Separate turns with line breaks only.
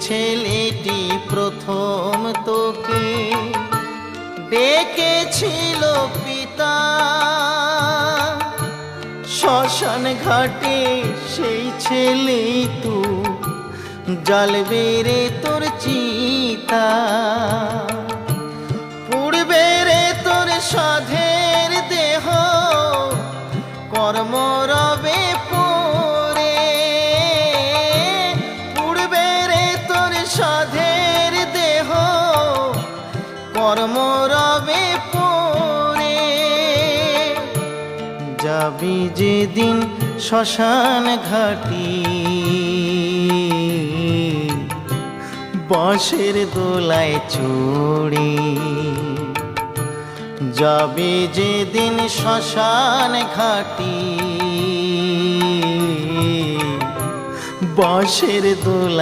ছেলেটি প্রথম তোকে। ডেকেছিল পিতা। শ্মশান ঘাটে সেই ছেলে তু। জ্বালবে রে তোর চিতা। পুড়বে রে তোর সাধের দেহ। কর্ম রবে সাধের দেহ কর্ম রবে পরে যাবি যেদিন শ্মশান ঘাটি। বাঁশের দোলায় চড়ে। যাবে যেদিন শ্মশান ঘাটি। বাঁশের দোলায়